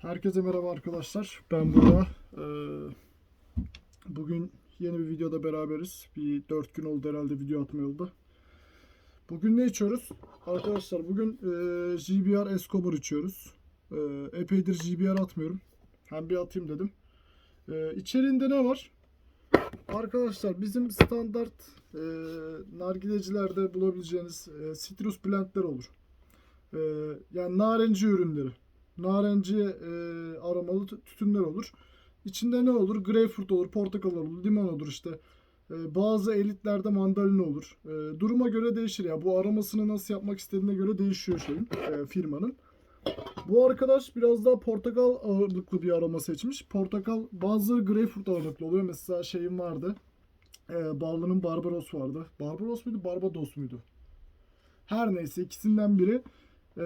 Herkese merhaba arkadaşlar. Ben burada. Ee, bugün yeni bir videoda beraberiz. Bir 4 gün oldu herhalde video atmayalı. Bugün ne içiyoruz? Arkadaşlar bugün e, GBR Escobar içiyoruz. E, epeydir GBR atmıyorum. Hem bir atayım dedim. E, içeriğinde ne var? Arkadaşlar bizim standart e, nargilecilerde bulabileceğiniz e, citrus blendler olur. E, yani narenci ürünleri narenci e, aromalı tü- tütünler olur. İçinde ne olur? Greyfurt olur, portakal olur, limon olur işte. E, bazı elitlerde mandalina olur. E, duruma göre değişir ya. Bu aromasını nasıl yapmak istediğine göre değişiyor şeyin, e, firmanın. Bu arkadaş biraz daha portakal ağırlıklı bir aroma seçmiş. Portakal bazıları greyfurt ağırlıklı oluyor. Mesela şeyim vardı. E, Ballı'nın Barbaros vardı. Barbaros muydu? Barbados muydu? Her neyse ikisinden biri. E,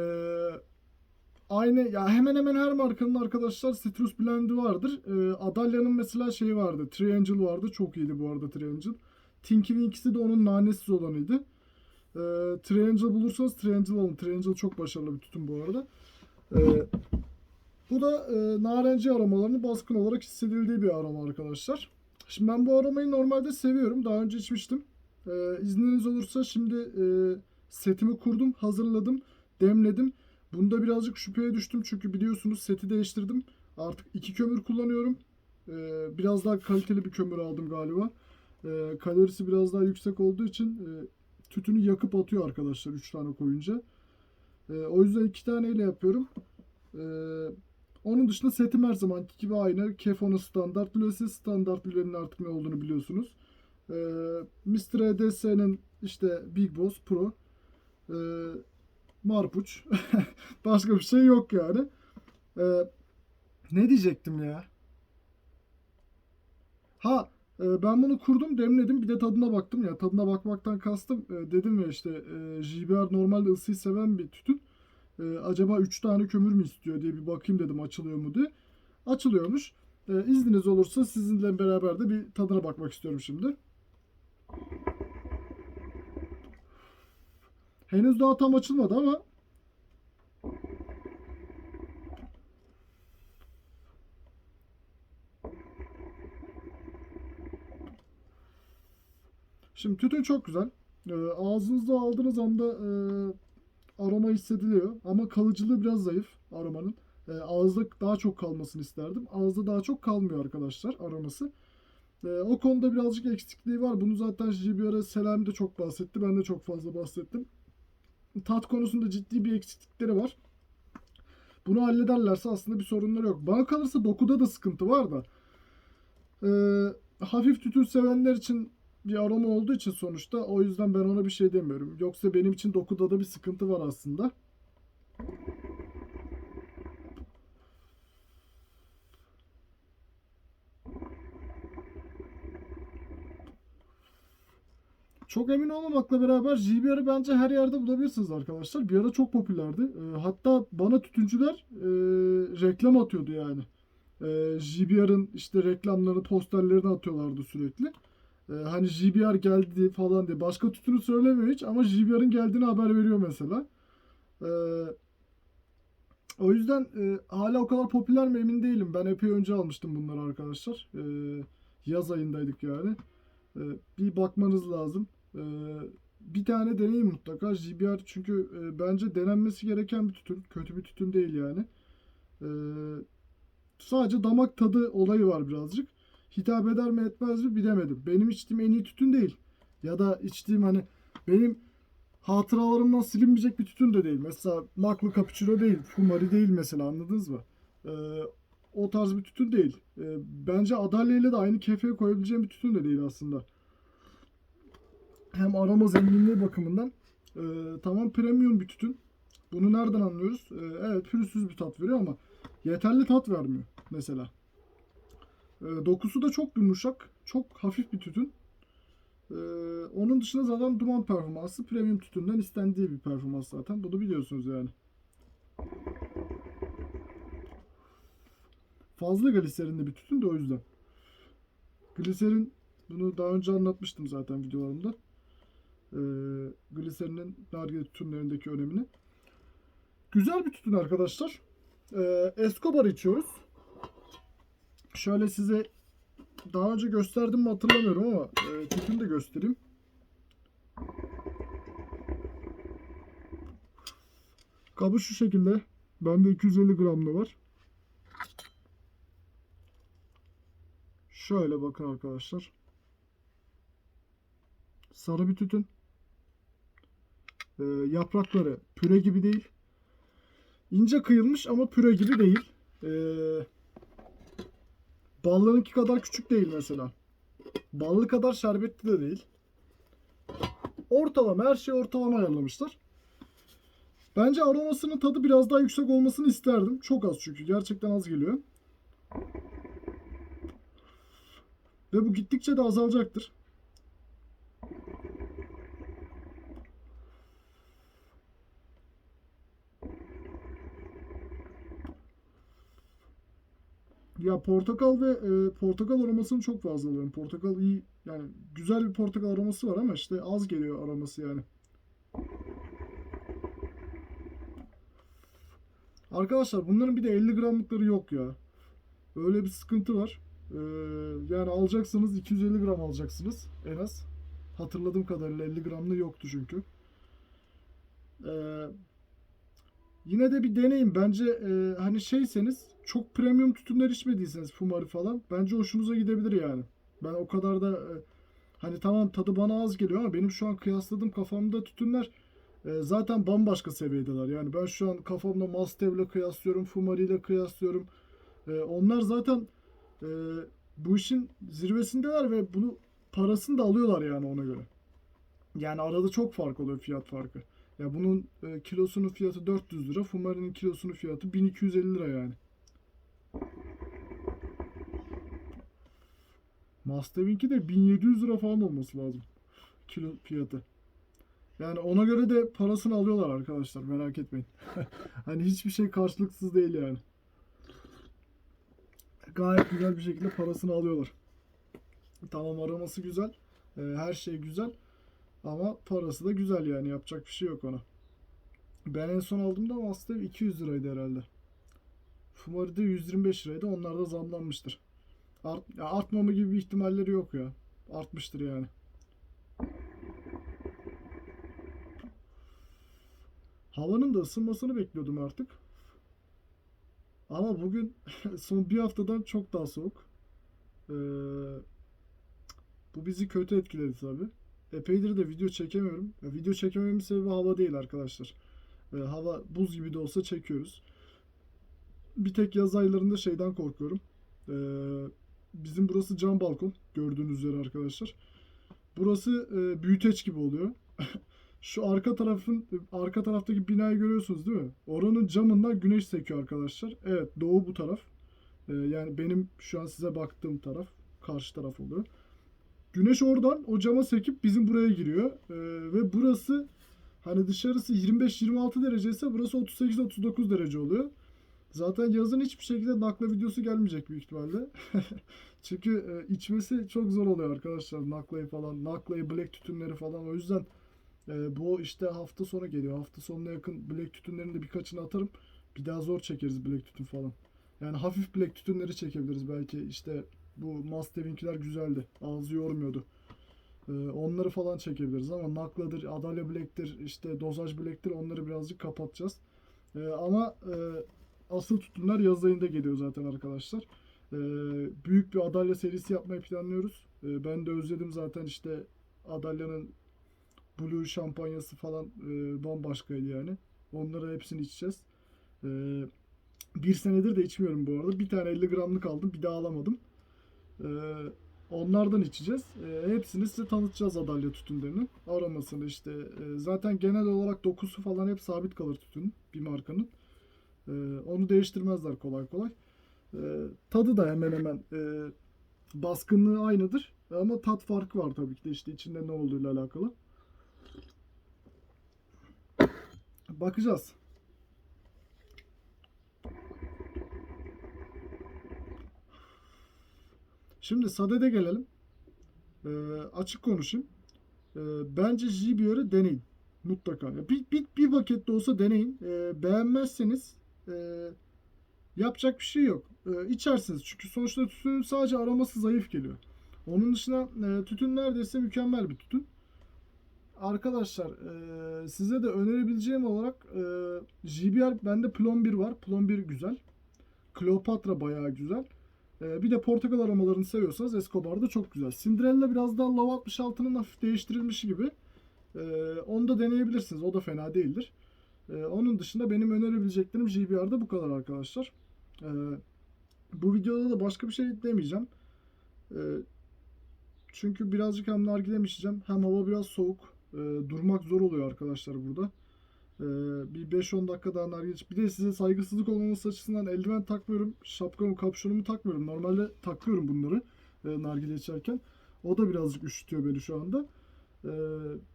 Aynı ya hemen hemen her markanın arkadaşlar Citrus Blend'i vardır. Ee, Adalya'nın mesela şeyi vardı. Triangel vardı. Çok iyiydi bu arada Triangel. Tinky Winky'si de onun nanesiz olanıydı. Ee, Triangel bulursanız Triangel alın. Triangel çok başarılı bir tütün bu arada. Ee, bu da e, narenci aromalarının baskın olarak hissedildiği bir aroma arkadaşlar. Şimdi ben bu aromayı normalde seviyorum. Daha önce içmiştim. Ee, izniniz olursa şimdi e, setimi kurdum, hazırladım, demledim. Bunda birazcık şüpheye düştüm çünkü biliyorsunuz seti değiştirdim. Artık iki kömür kullanıyorum. Ee, biraz daha kaliteli bir kömür aldım galiba. Ee, kalorisi biraz daha yüksek olduğu için e, tütünü yakıp atıyor arkadaşlar 3 tane koyunca. Ee, o yüzden iki taneyle yapıyorum. Ee, onun dışında setim her zamanki gibi aynı. Kefon'un standart lülesi. Standart lülenin artık ne olduğunu biliyorsunuz. Ee, Mr. EDS'nin işte Big Boss Pro. Ee, Marpuç. Başka bir şey yok yani. Ee, ne diyecektim ya? Ha e, ben bunu kurdum demledim bir de tadına baktım ya tadına bakmaktan kastım e, dedim ya işte e, JBR normalde ısıyı seven bir tütün E, acaba 3 tane kömür mü istiyor diye bir bakayım dedim açılıyor mu diye açılıyormuş e, izniniz olursa sizinle beraber de bir tadına bakmak istiyorum şimdi henüz daha tam açılmadı ama Şimdi tütün çok güzel. Ee, ağzınızda aldığınız anda e, aroma hissediliyor. Ama kalıcılığı biraz zayıf aromanın. E, ağızda daha çok kalmasını isterdim. Ağızda daha çok kalmıyor arkadaşlar aroması. E, o konuda birazcık eksikliği var. Bunu zaten JBR'a Selami de çok bahsetti. Ben de çok fazla bahsettim. Tat konusunda ciddi bir eksiklikleri var. Bunu hallederlerse aslında bir sorunları yok. Bana kalırsa dokuda da sıkıntı var da. E, hafif tütün sevenler için bir aroma olduğu için sonuçta o yüzden ben ona bir şey demiyorum. Yoksa benim için dokuda da bir sıkıntı var aslında. Çok emin olmamakla beraber JBR'ı bence her yerde bulabilirsiniz arkadaşlar. Bir ara çok popülerdi. Ee, hatta bana tütüncüler e, reklam atıyordu yani. E, JBR'ın işte reklamlarını, posterlerini atıyorlardı sürekli. Ee, hani JBR geldi falan diye. Başka tütünü söylemiyor hiç ama JBR'ın geldiğini haber veriyor mesela. Ee, o yüzden e, hala o kadar popüler mi emin değilim. Ben epey önce almıştım bunları arkadaşlar. Ee, yaz ayındaydık yani. Ee, bir bakmanız lazım. Ee, bir tane deneyin mutlaka. JBR çünkü e, bence denenmesi gereken bir tütün. Kötü bir tütün değil yani. Ee, sadece damak tadı olayı var birazcık hitap eder mi etmez mi bilemedim. Benim içtiğim en iyi tütün değil. Ya da içtiğim hani benim hatıralarımdan silinmeyecek bir tütün de değil. Mesela Maklı Cappuccino değil. Fumari değil mesela anladınız mı? Ee, o tarz bir tütün değil. Bence Adalya ile de aynı kefeye koyabileceğim bir tütün de değil aslında. Hem aroma zenginliği bakımından e, tamam premium bir tütün. Bunu nereden anlıyoruz? E, evet pürüzsüz bir tat veriyor ama yeterli tat vermiyor mesela. E, dokusu da çok yumuşak. Çok hafif bir tütün. E, onun dışında zaten duman performansı premium tütünden istendiği bir performans zaten. Bunu biliyorsunuz yani. Fazla gliserinli bir tütün de o yüzden. Gliserin bunu daha önce anlatmıştım zaten videolarımda. E, gliserinin nargile tütünlerindeki önemini. Güzel bir tütün arkadaşlar. e, Escobar içiyoruz. Şöyle size daha önce gösterdim mi hatırlamıyorum ama e, tütünü de göstereyim. Kabı şu şekilde. Bende 250 gramlı var. Şöyle bakın arkadaşlar. Sarı bir tütün. Ee, yaprakları püre gibi değil. İnce kıyılmış ama püre gibi değil. Ee, ballınınki kadar küçük değil mesela. Ballı kadar şerbetli de değil. Ortalama her şeyi ortalama ayarlamışlar. Bence aromasının tadı biraz daha yüksek olmasını isterdim. Çok az çünkü. Gerçekten az geliyor. Ve bu gittikçe de azalacaktır. Ya portakal ve e, portakal aromasını çok fazla alıyorum. Portakal iyi yani güzel bir portakal aroması var ama işte az geliyor aroması yani. Arkadaşlar bunların bir de 50 gramlıkları yok ya. Öyle bir sıkıntı var. Ee, yani alacaksanız 250 gram alacaksınız en az. Hatırladığım kadarıyla 50 gramlı yoktu çünkü. Ee, yine de bir deneyin. Bence e, hani şeyseniz çok premium tütünler içmediyseniz Fumari falan bence hoşunuza gidebilir yani. Ben o kadar da e, hani tamam tadı bana az geliyor ama benim şu an kıyasladığım kafamda tütünler e, zaten bambaşka seviyedeler. Yani ben şu an kafamda Mastev'le kıyaslıyorum, Fumari ile kıyaslıyorum. E, onlar zaten bu işin zirvesindeler ve bunu parasını da alıyorlar yani ona göre. Yani arada çok fark oluyor fiyat farkı. Ya bunun kilosunun fiyatı 400 lira, Fumari'nin kilosunun fiyatı 1250 lira yani. Mustang'inki de 1700 lira falan olması lazım. Kilo fiyatı. Yani ona göre de parasını alıyorlar arkadaşlar merak etmeyin. hani hiçbir şey karşılıksız değil yani. Gayet güzel bir şekilde parasını alıyorlar. Tamam aroması güzel. e, her şey güzel. Ama parası da güzel yani yapacak bir şey yok ona. Ben en son aldığımda Master 200 liraydı herhalde. Fumari'de 125 liraydı. Onlar da zamlanmıştır. Art, ya artmama gibi bir ihtimalleri yok ya. Artmıştır yani. Havanın da ısınmasını bekliyordum artık. Ama bugün son bir haftadan çok daha soğuk. Ee, bu bizi kötü etkiledi tabi. Epeydir de video çekemiyorum. Ya, video çekemememin sebebi hava değil arkadaşlar. Ee, hava buz gibi de olsa çekiyoruz. Bir tek yaz aylarında şeyden korkuyorum. Ee, bizim burası cam balkon gördüğünüz üzere arkadaşlar. Burası e, büyüteç gibi oluyor. Şu arka tarafın arka taraftaki binayı görüyorsunuz değil mi? Oranın camından güneş sekiyor arkadaşlar. Evet doğu bu taraf. Ee, yani benim şu an size baktığım taraf karşı taraf oluyor. Güneş oradan o cama sekip bizim buraya giriyor. Ee, ve burası hani dışarısı 25-26 derece ise burası 38-39 derece oluyor. Zaten yazın hiçbir şekilde nakla videosu gelmeyecek büyük ihtimalle. Çünkü e, içmesi çok zor oluyor arkadaşlar naklayı falan. Naklayı, black tütünleri falan. O yüzden e, bu işte hafta sonu geliyor. Hafta sonuna yakın black tütünlerini de birkaçını atarım. Bir daha zor çekeriz black tütün falan. Yani hafif black tütünleri çekebiliriz belki. işte bu Master'inkiler güzeldi. Ağzı yormuyordu. E, onları falan çekebiliriz ama nakladır, adalya black'tir, işte dozaj black'tir onları birazcık kapatacağız. E, ama e, asıl tutumlar yaz ayında geliyor zaten arkadaşlar. Ee, büyük bir Adalya serisi yapmayı planlıyoruz. Ee, ben de özledim zaten işte Adalya'nın Blue şampanyası falan e, bambaşkaydı yani. Onları hepsini içeceğiz. Ee, bir senedir de içmiyorum bu arada. Bir tane 50 gramlık aldım. Bir daha alamadım. Ee, onlardan içeceğiz. Ee, hepsini size tanıtacağız Adalya tütünlerinin. Aromasını işte. e, zaten genel olarak dokusu falan hep sabit kalır tütünün. Bir markanın. Ee, onu değiştirmezler kolay kolay. Ee, tadı da hemen hemen e, baskınlığı aynıdır. Ama tat farkı var tabii ki de işte içinde ne olduğuyla alakalı. Bakacağız. Şimdi Sade'de gelelim. Ee, açık konuşayım. Ee, bence JBR'ı deneyin. Mutlaka. Bir, bir, bir paket olsa deneyin. Ee, beğenmezseniz e, Yapacak bir şey yok. Ee, içersiniz çünkü sonuçta tütünün sadece aroması zayıf geliyor. Onun dışında e, tütün neredeyse mükemmel bir tütün. Arkadaşlar e, size de önerebileceğim olarak e, JBR bende Plon 1 var. Plon 1 güzel. Kleopatra bayağı güzel. E, bir de portakal aromalarını seviyorsanız Escobar da çok güzel. Cinderella biraz daha Love 66'nın hafif değiştirilmişi gibi. E, onu da deneyebilirsiniz. O da fena değildir. E, onun dışında benim önerebileceklerim JBR'da bu kadar arkadaşlar. E, bu videoda da başka bir şey demeyeceğim. E, çünkü birazcık hem nargile mi içeceğim hem hava biraz soğuk. Durmak zor oluyor arkadaşlar burada. Bir 5-10 dakika daha nargile Bir de size saygısızlık olmaması açısından eldiven takmıyorum. Şapkamı, kapşonumu takmıyorum. Normalde takıyorum bunları e, nargile içerken. O da birazcık üşütüyor beni şu anda. E,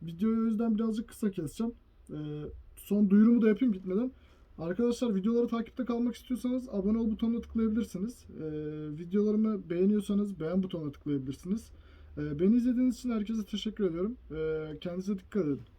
videoyu o yüzden birazcık kısa keseceğim. E, son duyurumu da yapayım gitmeden. Arkadaşlar videoları takipte kalmak istiyorsanız abone ol butonuna tıklayabilirsiniz. E, videolarımı beğeniyorsanız beğen butonuna tıklayabilirsiniz. E, beni izlediğiniz için herkese teşekkür ediyorum. E, kendinize dikkat edin.